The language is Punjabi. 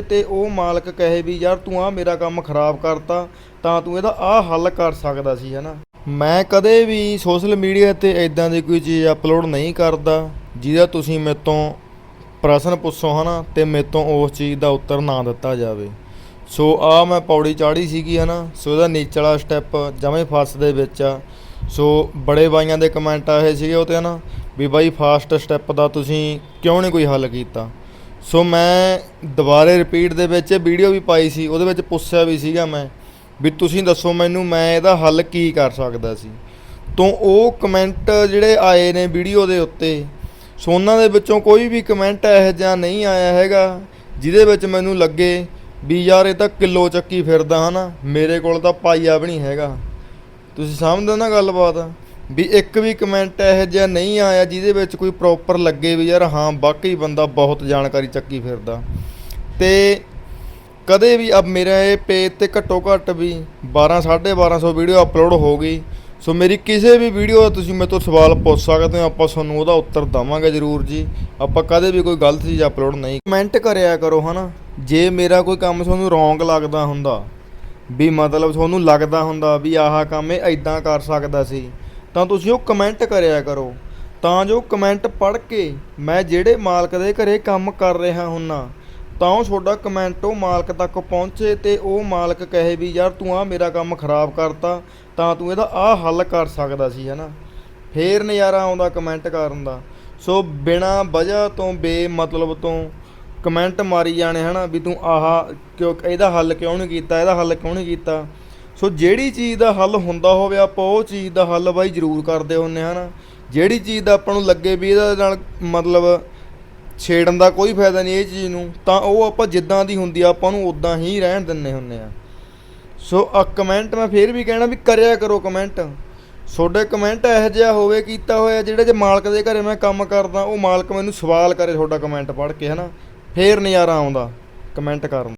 ਤੇ ਉਹ ਮਾਲਕ ਕਹੇ ਵੀ, ਯਾਰ ਤੂੰ ਆ ਮੇਰਾ ਕੰਮ ਖਰਾਬ ਕਰਤਾ, ਤਾਂ ਤੂੰ ਇਹਦਾ ਆ ਹੱਲ ਕਰ ਸਕਦਾ ਸੀ, ਹਨਾ? ਮੈਂ ਕਦੇ ਵੀ ਸੋਸ਼ਲ ਮੀਡੀਆ ਤੇ ਇਦਾਂ ਦੀ ਕੋਈ ਚੀਜ਼ ਅਪਲੋਡ ਨਹੀਂ ਕਰਦਾ, ਜਿਹਦਾ ਤੁਸੀਂ ਮੇਰੇ ਤੋਂ ਪ੍ਰਸ਼ਨ ਪੁੱਛੋ, ਹਨਾ? ਤੇ ਮੇਰੇ ਤੋਂ ਉਸ ਚੀਜ਼ ਦਾ ਉੱਤਰ ਨਾ ਦਿੱਤਾ ਜਾਵੇ। ਸੋ ਆ ਮੈਂ ਪੌੜੀ ਚਾੜੀ ਸੀਗੀ, ਹਨਾ? ਸੋ ਇਹਦਾ ਨੀਚਲਾ ਸਟੈਪ ਜਮੇ ਫਸ ਦੇ ਵਿੱਚ ਆ। ਸੋ ਬੜੇ ਬਾਈਆਂ ਦੇ ਕਮੈਂਟ ਆਏ ਸੀਗੇ ਉਹ ਤੇ, ਹਨਾ? ਵੀ ਬਾਈ ਫਾਸਟ ਸਟੈਪ ਦਾ ਤੁਸੀਂ ਕਿਉਂ ਨਹੀਂ ਕੋਈ ਹੱਲ ਕੀਤਾ? ਸੋ ਮੈਂ ਦੁਬਾਰੇ ਰਿਪੀਟ ਦੇ ਵਿੱਚ ਵੀਡੀਓ ਵੀ ਪਾਈ ਸੀ, ਉਹਦੇ ਵਿੱਚ ਪੁੱਛਿਆ ਵੀ ਸੀਗਾ ਮੈਂ ਵੀ ਤੁਸੀਂ ਦੱਸੋ ਮੈਨੂੰ ਮੈਂ ਇਹਦਾ ਹੱਲ ਕੀ ਕਰ ਸਕਦਾ ਸੀ। ਤੋਂ ਉਹ ਕਮੈਂਟ ਜਿਹੜੇ ਆਏ ਨੇ ਵੀਡੀਓ ਦੇ ਉੱਤੇ ਸੋ ਉਹਨਾਂ ਦੇ ਵਿੱਚੋਂ ਕੋਈ ਵੀ ਕਮੈਂਟ ਇਹੋ ਜਿਹਾ ਨਹੀਂ ਆਇਆ ਹੈਗਾ, ਜਿਹਦੇ ਵਿੱਚ ਮੈਨੂੰ ਲੱਗੇ ਵੀ ਯਾਰ ਇਹ ਤਾਂ ਕਿਲੋ ਚੱਕੀ ਫਿਰਦਾ ਹਨਾ, ਮੇਰੇ ਕੋਲ ਤਾਂ ਪਾਈਆ ਵੀ ਨਹੀਂ ਹੈਗਾ। ਤੁਸੀਂ ਸਮਝਦੇ ਹੋ ਨਾ ਗੱਲਬਾਤ? ਵੀ ਇੱਕ ਵੀ ਕਮੈਂਟ ਇਹੋ ਜਿਹਾ ਨਹੀਂ ਆਇਆ ਜਿਹਦੇ ਵਿੱਚ ਕੋਈ ਪ੍ਰੋਪਰ ਲੱਗੇ ਵੀ ਯਾਰ ਹਾਂ, ਵਾਕਈ ਬੰਦਾ ਬਹੁਤ ਜਾਣਕਾਰੀ ਚੱਕੀ ਫਿਰਦਾ। ਤੇ ਕਦੇ ਵੀ ਅਬ ਮੇਰਾ ਇਹ ਪੇਜ ਤੇ ਘੱਟੋ ਘੱਟ ਵੀ 12 1250 ਵੀਡੀਓ ਅਪਲੋਡ ਹੋ ਗਈ। ਸੋ ਮੇਰੀ ਕਿਸੇ ਵੀ ਵੀਡੀਓ ਦਾ ਤੁਸੀਂ ਮੇਰੇ ਤੋਂ ਸਵਾਲ ਪੁੱਛ ਸਕਦੇ ਹੋ, ਆਪਾਂ ਤੁਹਾਨੂੰ ਉਹਦਾ ਉੱਤਰ ਦਵਾਂਗੇ ਜ਼ਰੂਰ ਜੀ। ਆਪਾਂ ਕਦੇ ਵੀ ਕੋਈ ਗਲਤ ਚੀਜ਼ ਅਪਲੋਡ ਨਹੀਂ ਕਮੈਂਟ ਕਰਿਆ ਕਰੋ ਹਨਾ। ਜੇ ਮੇਰਾ ਕੋਈ ਕੰਮ ਤੁਹਾਨੂੰ ਰੋਂਗ ਲੱਗਦਾ ਹੁੰਦਾ, ਵੀ ਮਤਲਬ ਤੁਹਾਨੂੰ ਲੱਗਦਾ ਹੁੰਦਾ ਵੀ ਆਹ ਕੰਮ ਇਹ ਐਦਾਂ ਕਰ ਸਕਦਾ ਸੀ ਤਾਂ ਤੁਸੀਂ ਉਹ ਕਮੈਂਟ ਕਰਿਆ ਕਰੋ। ਤਾਂ ਜੋ ਕਮੈਂਟ ਪੜ੍ਹ ਕੇ ਮੈਂ ਜਿਹੜੇ ਮਾਲਕ ਦੇ ਘਰੇ ਕੰਮ ਕਰ ਰਿਹਾ ਹੁੰਨਾ, ਤਾਂ ਉਹ ਤੁਹਾਡਾ ਕਮੈਂਟ ਉਹ ਮਾਲਕ ਤੱਕ ਪਹੁੰਚੇ ਤੇ ਉਹ ਮਾਲਕ ਕਹੇ ਵੀ, ਯਾਰ ਤੂੰ ਆ ਮੇਰਾ ਕੰਮ ਖਰਾਬ ਕਰਤਾ, ਤਾਂ ਤੂੰ ਇਹਦਾ ਆ ਹੱਲ ਕਰ ਸਕਦਾ ਸੀ, ਹਨਾ। ਫੇਰ ਨਜ਼ਾਰਾ ਆਉਂਦਾ ਕਮੈਂਟ ਕਰਨ ਦਾ। ਸੋ ਬਿਨਾ ਵਜ੍ਹਾ ਤੋਂ, ਬੇਮਤਲਬ ਤੋਂ ਕਮੈਂਟ ਮਾਰੀ ਜਾਣੇ, ਹਨਾ, ਵੀ ਤੂੰ ਆਹਾ ਕਿਉਂ, ਇਹਦਾ ਹੱਲ ਕਿਉਂ ਨਹੀਂ ਕੀਤਾ, ਇਹਦਾ ਹੱਲ ਕਿਉਂ ਨਹੀਂ ਕੀਤਾ। ਸੋ ਜਿਹੜੀ ਚੀਜ਼ ਦਾ ਹੱਲ ਹੁੰਦਾ ਹੋਵੇ, ਆਪਾਂ ਉਹ ਚੀਜ਼ ਦਾ ਹੱਲ ਬਾਈ ਜ਼ਰੂਰ ਕਰਦੇ ਹੁੰਨੇ ਹਨਾ। ਜਿਹੜੀ ਚੀਜ਼ ਦਾ ਆਪਾਂ ਨੂੰ ਲੱਗੇ ਵੀ ਇਹਦਾ ਨਾਲ ਮਤਲਬ ਛੇੜਨ ਦਾ ਕੋਈ ਫਾਇਦਾ ਨਹੀਂ ਇਹ ਚੀਜ਼ ਨੂੰ, ਤਾਂ ਉਹ ਆਪਾਂ ਜਿੱਦਾਂ ਦੀ ਹੁੰਦੀ ਆ, ਆਪਾਂ ਨੂੰ ਉਦਾਂ ਹੀ ਰਹਿਣ ਦਿੰਨੇ ਹੁੰਨੇ ਆ। ਸੋ ਆ ਕਮੈਂਟ ਮੈਂ ਫੇਰ ਵੀ ਕਹਿਣਾ ਵੀ ਕਰਿਆ ਕਰੋ ਕਮੈਂਟ ਤੁਹਾਡੇ ਕਮੈਂਟ ਇਹੋ ਜਿਹਾ ਹੋਵੇ, ਕੀਤਾ ਹੋਇਆ ਜਿਹੜੇ ਜੇ ਮਾਲਕ ਦੇ ਘਰੇ ਮੈਂ ਕੰਮ ਕਰਦਾ, ਉਹ ਮਾਲਕ ਮੈਨੂੰ ਸਵਾਲ ਕਰੇ ਤੁਹਾਡਾ ਕਮੈਂਟ ਪੜ੍ਹ ਕੇ ਹਨਾ। ਫੇਰ ਨਜ਼ਾਰਾ ਆਉਂਦਾ ਕਮੈਂਟ ਕਰਨ